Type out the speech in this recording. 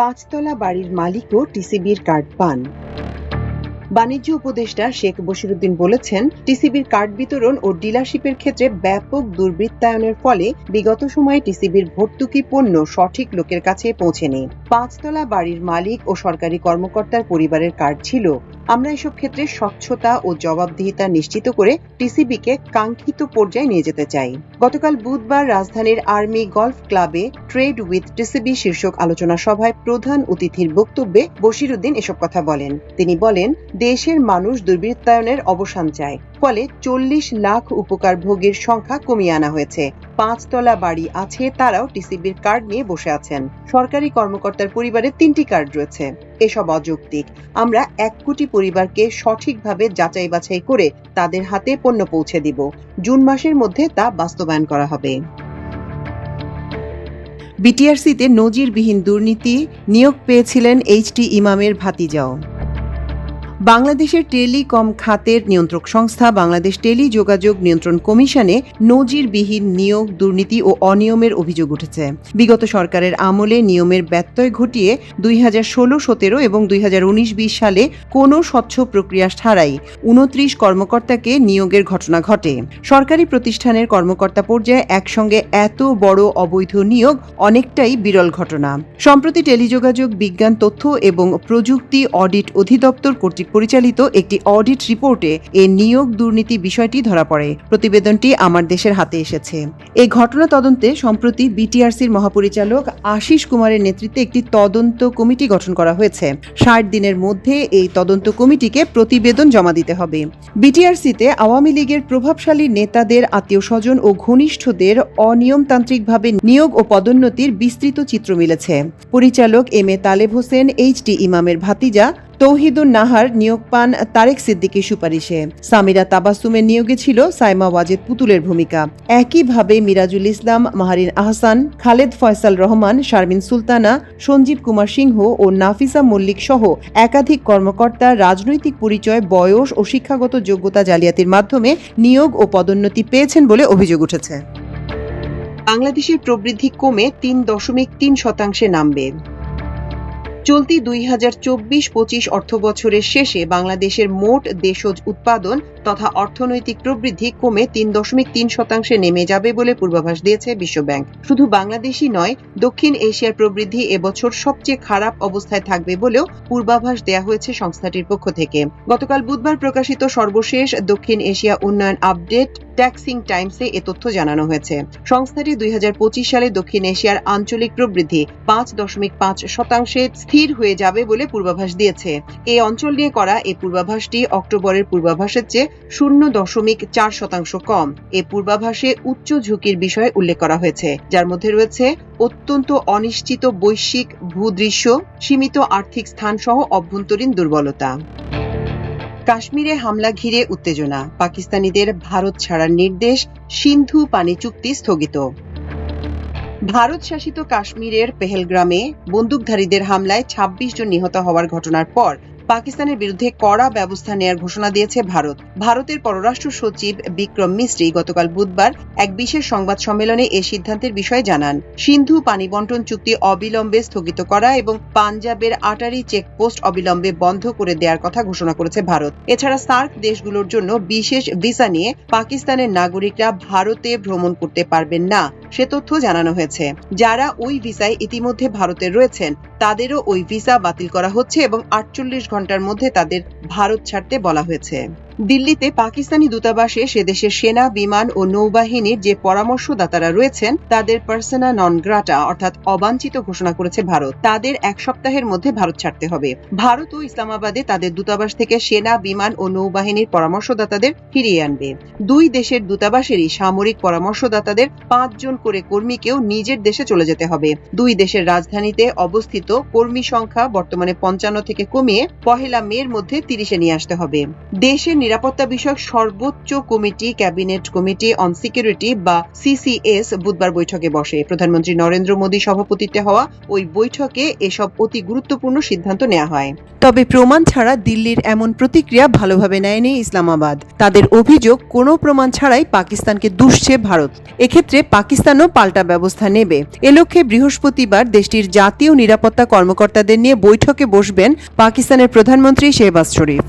পাঁচতলা বাড়ির মালিকও টিসিবির কার্ড পান। বাণিজ্য উপদেষ্টা শেখ বশিরুদ্দিন বলেছেন, টিসিবির কার্ড বিতরণ ও ডিলারশিপের ক্ষেত্রে ব্যাপক দুর্বৃত্তায়নের ফলে বিগত সময়ে টিসিবির ভর্তুকি পণ্য সঠিক লোকের কাছে পৌঁছেনি। পাঁচতলা বাড়ির মালিক ও সরকারি কর্মকর্তার পরিবারের কার্ড ছিল। আমরা এসব ক্ষেত্রে স্বচ্ছতা ও জবাবদিহিতা নিশ্চিত করে টিসিবিকে কাঙ্ক্ষিত পর্যায়ে নিয়ে যেতে চাই। গতকাল বুধবার রাজধানীর আর্মি গলফ ক্লাবে ট্রেড উইথ টিসিবি শীর্ষক আলোচনা সভায় প্রধান অতিথির বক্তব্যে বশিরুদ্দিন এসব কথা বলেন। তিনি বলেন, দেশের মানুষ দুর্বৃত্তায়নের অবসান চায়, ফলে চল্লিশ লাখ উপকার ভোগীর সংখ্যা কমিয়ে আনা হয়েছে। পাঁচতলা বাড়ি আছে, তারাও টিসিবির কার্ড নিয়ে বসে আছেন। সরকারি কর্মকর্তার পরিবারে তিনটি কার্ড রয়েছে। এসব অযৌক্তিক। আমরা এক কোটি পরিবারকে সঠিকভাবে যাচাই বাছাই করে তাদের হাতে পণ্য পৌঁছে দিব। জুন মাসের মধ্যে তা বাস্তবায়ন করা হবে। বিটিআরসিতে নজিরবিহীন দুর্নীতি নিয়োগ পেয়েছিলেন এইচটি ইমামের ভাতিজাও। বাংলাদেশের টেলিকম খাতের নিয়ন্ত্রক সংস্থা বাংলাদেশ টেলি যোগাযোগ নিয়ন্ত্রণ কমিশনে নজিরবিহীন নিয়োগ, দুর্নীতি ও অনিয়মের অভিযোগ উঠেছে। বিগত সরকারের আমলে নিয়মের ব্যত্যয় ঘটিয়ে দুই হাজার ষোলো, সতেরো এবং দুই হাজার উনিশ, বিশ সালে কোনো স্বচ্ছ প্রক্রিয়া ছাড়াই উনত্রিশ কর্মকর্তাকে নিয়োগের ঘটনা ঘটে। সরকারি প্রতিষ্ঠানের কর্মকর্তা পর্যায়ে একসঙ্গে এত বড় অবৈধ নিয়োগ অনেকটাই বিরল ঘটনা। সম্প্রতি টেলিযোগাযোগ বিজ্ঞান, তথ্য এবং প্রযুক্তি অডিট অধিদপ্তর কর্তৃক পরিচালিত একটি অডিট রিপোর্টে এ নিয়োগ দুর্নীতি বিষয়টি ধরা পড়ে। প্রতিবেদনটি আমার দেশের হাতে এসেছে। এই ঘটনা তদন্তে সম্প্রতি বিটিআরসির মহাপরিচালক আশিস কুমারের নেতৃত্বে একটি তদন্ত কমিটি গঠন করা হয়েছে। ষাট দিনের মধ্যে এই তদন্ত কমিটিকে প্রতিবেদন জমা দিতে হবে। বিটিআরসিতে আওয়ামী লীগের প্রভাবশালী নেতাদের আত্মীয় স্বজন ও ঘনিষ্ঠদের অনিয়মতান্ত্রিকভাবে নিয়োগ ও পদোন্নতির বিস্তৃত চিত্র মিলেছে। পরিচালক M A Taleb Hossain HT ইমামের ভাতিজা তৌহিদুন নাহার নিয়োগ পান তারেক সিদ্দিকীর সুপারিশে। সামিরা তাবাসুমের নিয়োগে ছিল সাইমা ওয়াজেদ পুতুলের ভূমিকা। একইভাবে মিরাজুল ইসলাম, মাহারিন আহসান, খালেদ ফয়সাল রহমান, শারমিন সুলতানা, সঞ্জীব কুমার সিংহ ও নাফিসা মল্লিক সহ একাধিক কর্মকর্তা রাজনৈতিক পরিচয়, বয়স ও শিক্ষাগত যোগ্যতা জালিয়াতির মাধ্যমে নিয়োগ ও পদোন্নতি পেয়েছেন বলে অভিযোগ উঠেছে। বাংলাদেশের প্রবৃদ্ধি কমে তিন দশমিক তিন শতাংশে নামবে। চলতি দুই হাজার চব্বিশ পঁচিশ অর্থ বছরের শেষে বাংলাদেশের মোট দেশজ উৎপাদন তথা অর্থনৈতিক প্রবৃদ্ধি কমে তিন দশমিক তিন শতাংশে নেমে যাবে বলে পূর্বাভাস দিয়েছে বিশ্বব্যাংক। শুধু বাংলাদেশই নয়, দক্ষিণ এশিয়ার প্রবৃদ্ধি এবছর সবচেয়ে খারাপ অবস্থায় থাকবে বলেও পূর্বাভাস দেয়া হয়েছে সংস্থাটির পক্ষ থেকে। গতকাল বুধবার প্রকাশিত সর্বশেষ দক্ষিণ এশিয়া উন্নয়ন আপডেট ট্যাক্সিং টাইমসে এ তথ্য জানানো হয়েছে। সংস্থাটি দুই হাজার পঁচিশ সালে দক্ষিণ এশিয়ার আঞ্চলিক প্রবৃদ্ধি পাঁচ দশমিক পাঁচ শতাংশে স্থির হয়ে যাবে বলে পূর্বাভাস দিয়েছে। এই অঞ্চল নিয়ে করা এই পূর্বাভাসটি অক্টোবরের পূর্বাভাসের চেয়ে শূন্য দশমিক চার শতাংশ কম। এ পূর্বাভাসে উচ্চ ঝুঁকির বিষয়ে উল্লেখ করা হয়েছে, যার মধ্যে রয়েছে অত্যন্ত অনিশ্চিত বৈশ্বিক ভূদৃশ্য, সীমিত আর্থিক স্থান সহ অভ্যন্তরীণ দুর্বলতা। কাশ্মীরে হামলা ঘিরে উত্তেজনা। পাকিস্তানিদের ভারত ছাড়ার নির্দেশ সিন্ধু পানি চুক্তি স্থগিত। ভারত শাসিত কাশ্মীরের পেহেলগ্রামে বন্দুকধারীদের হামলায় ২৬ জন নিহত হওয়ার ঘটনার পর পাকিস্তানের বিরুদ্ধে কড়া ব্যবস্থা নেয়ার ঘোষণা দিয়েছে ভারত। ভারতের পররাষ্ট্র সচিব বিক্রম মিস্ত্রি গতকাল বুধবার এক বিশেষ সংবাদ সম্মেলনে এ সিদ্ধান্তের বিষয়ে জানান। সিন্ধু পানি বন্টন চুক্তি অবিলম্বে স্থগিত করা এবং পাঞ্জাবের আটারি চেকপোস্ট অবিলম্বে বন্ধ করে দেওয়ার কথা ঘোষণা করেছে ভারত। এছাড়া সার্ক দেশগুলোর জন্য বিশেষ ভিসা নিয়ে পাকিস্তানের নাগরিকরা ভারতে ভ্রমণ করতে পারবেন না, সে তথ্য জানানো হয়েছে। যারা ওই ভিসায় ইতিমধ্যে ভারতে রয়েছেন, তাদেরও ওই ভিসা বাতিল করা হচ্ছে এবং আটচল্লিশ ঘণ্টার মধ্যে তাদের ভারত ছাড়তে বলা হয়েছে। দিল্লিতে পাকিস্তানি দূতাবাসে সে দেশের সেনা, বিমান ও নৌবাহিনীর যে পরামর্শদাতারা রয়েছেন, তাদের পার্সোনা নন গ্রাটা অর্থাৎ অবাঞ্ছিত ঘোষণা করেছে ভারত। তাদের এক সপ্তাহের মধ্যে ভারত ছাড়তে হবে। ভারত ও ইসলামাবাদে তাদের দূতাবাস থেকে সেনা, বিমান ও নৌবাহিনীর পরামর্শদাতাদের ফিরিয়ে আনবে। দুই দেশের দূতাবাসেরই সামরিক পরামর্শদাতাদের পাঁচজন করে কর্মীকেও নিজের দেশে চলে যেতে হবে। দুই দেশের রাজধানীতে অবস্থিত কর্মী সংখ্যা বর্তমানে পঞ্চান্ন থেকে কমিয়ে পহেলা মের মধ্যে তিরিশে নিয়ে আসতে হবে। দেশের নিরাপত্তা বিষয়ক সর্বোচ্চ committee, cabinet committee on security বা সিসিএস বুধবার বৈঠকে বসে। প্রধানমন্ত্রী নরেন্দ্র মোদী সভাপতিত্বে হওয়া ওই বৈঠকে এসব অতি গুরুত্বপূর্ণ সিদ্ধান্ত নেওয়া হয়। তবে প্রমাণ ছাড়া দিল্লির এমন প্রতিক্রিয়া ভালোভাবে নেয়নি ইসলামাবাদ। তাদের অভিযোগ, কোনো প্রমাণ ছাড়াই পাকিস্তানকে দুষছে ভারত। এক্ষেত্রে পাকিস্তানও পাল্টা ব্যবস্থা নেবে। এ লক্ষ্যে বৃহস্পতিবার দেশটির জাতীয় নিরাপত্তা কর্মকর্তাদের নিয়ে বৈঠকে বসবেন পাকিস্তানের প্রধানমন্ত্রী শেহবাজ শরীফ।